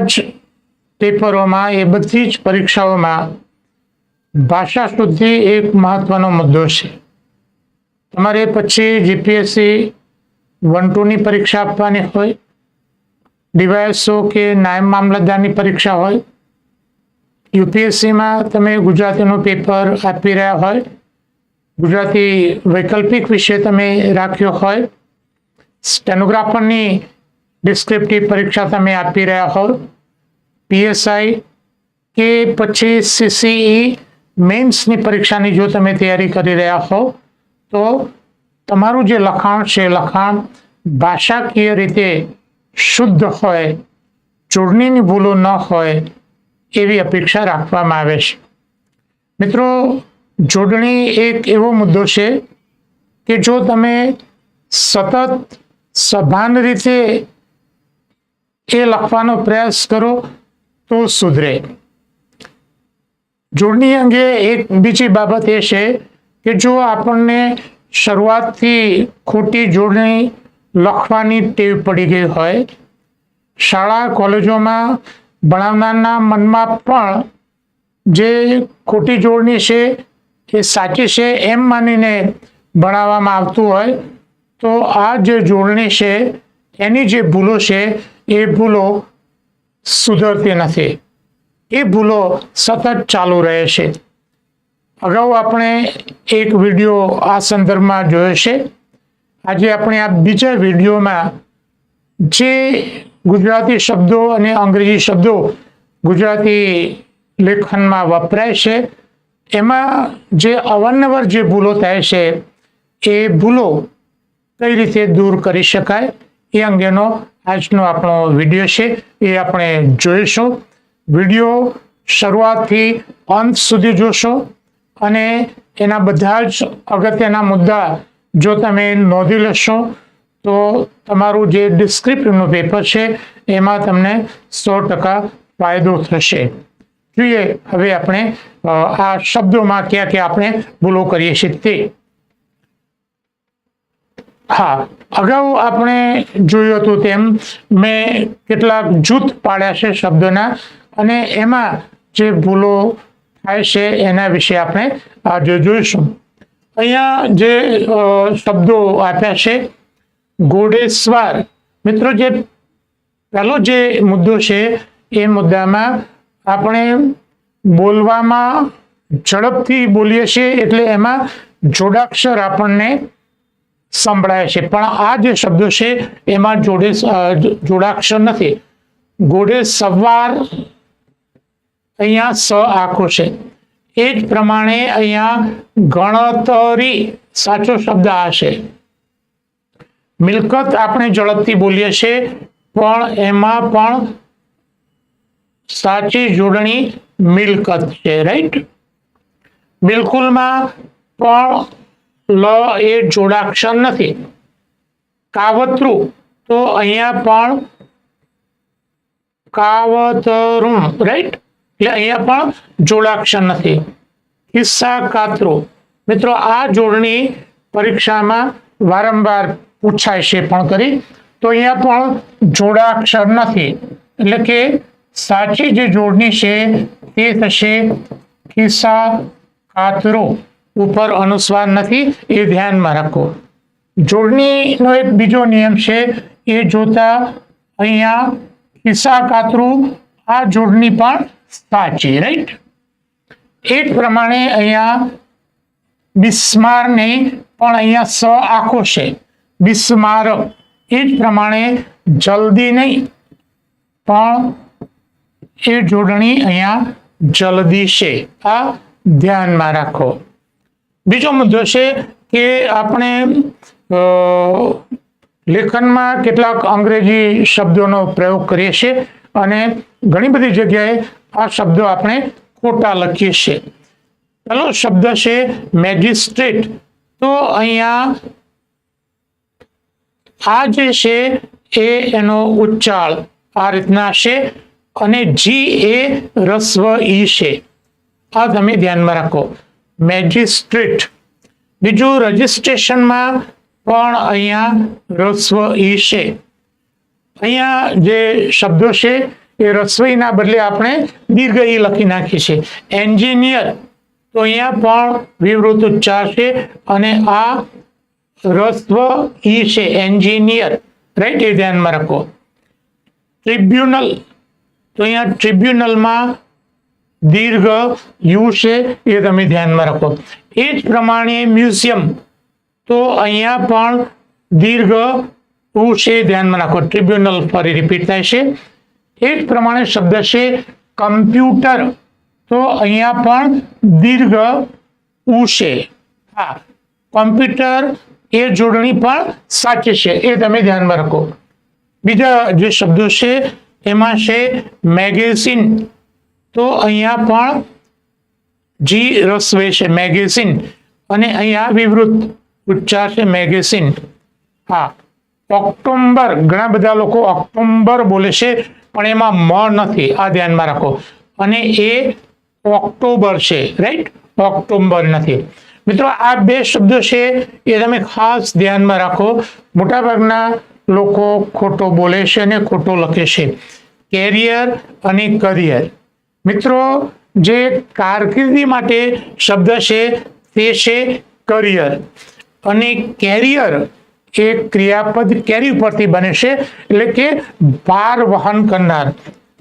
જ પેપરોમાં, એ બધી જ પરીક્ષાઓમાં ભાષા શુદ્ધિ એક મહત્વનો મુદ્દો છે. તમારે પછી જીપીએસસી વન ટુની પરીક્ષા આપવાની હોય ડીવાયએસઓ કે નાયબ મામલતદારની પરીક્ષા હોય યુપીએસસીમાં તમે ગુજરાતીનું પેપર આપી રહ્યા હોય, ગુજરાતી વૈકલ્પિક વિષય તમે રાખ્યો હોય, સ્ટેનોગ્રાફરની ડિસ્ક્રિપ્ટિવ પરીક્ષા તમે આપી રહ્યા હો પીએસઆઈ કે પછી સીસીઈ મેન્સની પરીક્ષાની જો તમે તૈયારી કરી રહ્યા હો તો તમારું જે લખાણ છે લખાણ ભાષાકીય રીતે શુદ્ધ હોય, જોડણીની ભૂલો ન હોય એવી અપેક્ષા રાખવામાં આવે છે. મિત્રો, જોડણી એક એવો મુદ્દો છે કે જો તમે સતત સભાન રીતે એ લખવાનો પ્રયાસ કરો તો સુધરે. જોડણી અંગે એક બીજી બાબત એ છે કે જો આપણને શરૂઆતથી ખોટી જોડણી લખવાની ટેવ પડી ગઈ હોય, શાળા, કોલેજોમાં ભણાવનારના મનમાં પણ જે ખોટી જોડણી છે એ સાચી છે એમ માનીને ભણાવવામાં આવતું હોય, તો આ જે જોડણી છે એની જે ભૂલો છે એ ભૂલો સુધરતી નથી. એ ભૂલો સતત ચાલુ રહે છે. અગાઉ આપણે એક વીડિયો આ સંદર્ભમાં જોયો છે. આજે આપણે આ બીજા વિડીયોમાં જે ગુજરાતી શબ્દો અને અંગ્રેજી શબ્દો ગુજરાતી લેખનમાં વપરાય છે, એમાં જે અવારનવાર જે ભૂલો થાય છે, એ ભૂલો કઈ રીતે દૂર કરી શકાય, એ અંગેનો આજનો આપણો વીડિયો છે, એ આપણે જોઈશું. વીડિયો શરૂઆતથી અંત સુધી જોશો અને એના બધા જ અગત્યના મુદ્દા જો તમે નોંધી લેશો, તો તમારું જે ડિસ્ક્રિપ્ટિવનું પેપર છે, એમાં તમને સો ટકા ફાયદો થશે. જોઈએ, હવે આપણે આ શબ્દોમાં ક્યાં ક્યાં આપણે ભૂલો કરીએ છીએ તે. હા, અગાઉ આપણે જોયું હતું તેમ મેં કેટલાક જૂથ પાડ્યા છે શબ્દોના અને એમાં જે ભૂલો થાય છે એના વિશે આપણે આજે જોઈશું. અહીંયા જે શબ્દો આપ્યા છે ઘોડેસ્વાર મિત્રો, જે પહેલો જે મુદ્દો છે એ મુદ્દામાં આપણે બોલવામાં ઝડપથી બોલીએ છીએ એટલે એમાં જોડાક્ષર આપણને સંભળાય છે. પણ આ જે શબ્દો છે, એમાં જોડે જોડાક્ષર નથી. ઘોડે સવાર અહીંયા સ આખો છે. એ જ પ્રમાણે અહીંયા ગણતરી સાચો શબ્દ આ છે. મિલકત આપણે ઝડપથી બોલીએ છીએ, પણ એમાં પણ સાચી જોડણી મિલકત છે, રાઈટ? બિલકુલમાં પણ લ એ જોડાક્ષર નથી. કાવતરું તો અહીંયા પણ કાવતરું રાઈટ એટલે અહીંયા પણ જોડાક્ષર નથી. કિસ્સા કાતરો. મિત્રો, આ જોડણી પરીક્ષામાં વારંવાર પૂછાય છે પણ કરી તો અહીંયા પણ જોડાક્ષર નથી. એટલે કે સાચી જે જોડણી છે તે થશે કિસ્સા કાતરો. ઉપર અનુસ્વાર નથી, એ ધ્યાનમાં રાખો. જોડણીનો એક બીજો નિયમ છે, એ જોતા અહીંયા ખિસ્સા કાતરું આ જોડણી પણ સાચી રાઈટ એ જ પ્રમાણે અહીંયા બિસ્માર નહીં પણ અહીંયા સ આખો છે. બિસ્માર એ જ પ્રમાણે જલ્દી નહીં, પણ એ જોડણી અહીંયા જલ્દી છે. આ ધ્યાનમાં રાખો. બીજો મુદ્દો છે કે આપણે લેખનમાં કેટલાક અંગ્રેજી શબ્દોનો પ્રયોગ કરીએ છીએ અને ઘણી બધી જગ્યાએ આ શબ્દો આપણે ખોટા લખીએ છીએ. પહેલો શબ્દ છે મેજિસ્ટ્રેટ. તો અહીંયા આ જે છે એ એનો ઉચ્ચાળ આ રીતના છે અને જી એ રસ્વ ઈ છે. આ તમે ધ્યાનમાં રાખો. મેજિસ્ટ્રેટ. બીજું રજિસ્ટ્રેશનમાં પણ અહીંયા રસ્વ ઈ છે? અહીંયા જે શબ્દો છે, એ રસ્વઈના બદલે આપણે દીર્ઘ ઈ લખી નાખીએ છીએ એન્જિનિયર, તો અહીંયા પણ વિવૃત ઉચ્ચાર છે અને આ રસ્વ ઈ છે, એન્જિનિયર. રાઈટ એ ધ્યાનમાં રાખો. ટ્રિબ્યુનલ, તો અહીંયા ટ્રિબ્યુનલમાં દીર્ઘ યુ છે એ તમે ધ્યાનમાં રાખો. એ જ પ્રમાણે મ્યુઝિયમ. તો અહીંયા પણ દીર્ઘ ઉ છે ધ્યાનમાં રાખો. ટ્રિબ્યુનલ ફરી રિપીટ થાય છે. એ જ પ્રમાણે શબ્દ છે કમ્પ્યુટર. તો અહીંયા પણ દીર્ઘ ઉ છે હા. કોમ્પ્યુટર એ જોડણી પણ સાચી છે. એ તમે ધ્યાનમાં રાખો. બીજા જે શબ્દો છે, એમાં છે મેગેઝિન. તો અહીંયા પણ જી રસવે છે, મેગેઝિન. અને અહીંયા વિવૃત ઉચ્ચાર છે, મેગેઝિન. હા. ઓક્ટોમ્બર, ઘણા બધા લોકો ઓક્ટોમ્બર બોલે છે, પણ એમાં મ નથી. આ ધ્યાનમાં રાખો. અને એ ઓક્ટોબર છે, રાઈટ? ઓક્ટોબર નથી. મિત્રો, આ બે શબ્દો છે, એ તમે ખાસ ધ્યાનમાં રાખો. મોટાભાગના લોકો ખોટો બોલે છે અને ખોટો લખે છે. કેરિયર અને કરિયર. મિત્રો, જે કારકિર્દી માટે શબ્દ છે, તે છે કરિયર અને કેરિયર એ ક્રિયાપદ કેરી પરથી બને છે, એટલે કે ભાર વહન કરનાર.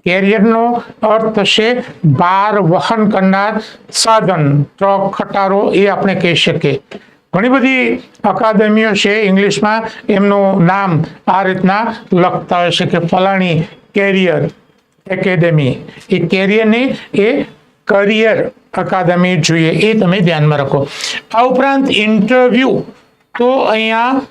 કેરિયરનો અર્થ છે ભાર વહન કરનાર સાધન. ટ્રક ખટારો એ આપણે કહી શકીએ. ઘણી બધી અકાદમીઓ છે ઇંગ્લિશમાં, એમનું નામ આ રીતના લખતા હોય છે કે ફલાણી કેરિયર એકેડેમી એ કેરિયરની એ કરિયર અકાદમી જોઈએ. એ તમે ધ્યાનમાં રાખો. આ ઉપરાંત ઇન્ટરવ્યૂ તો અહીંયા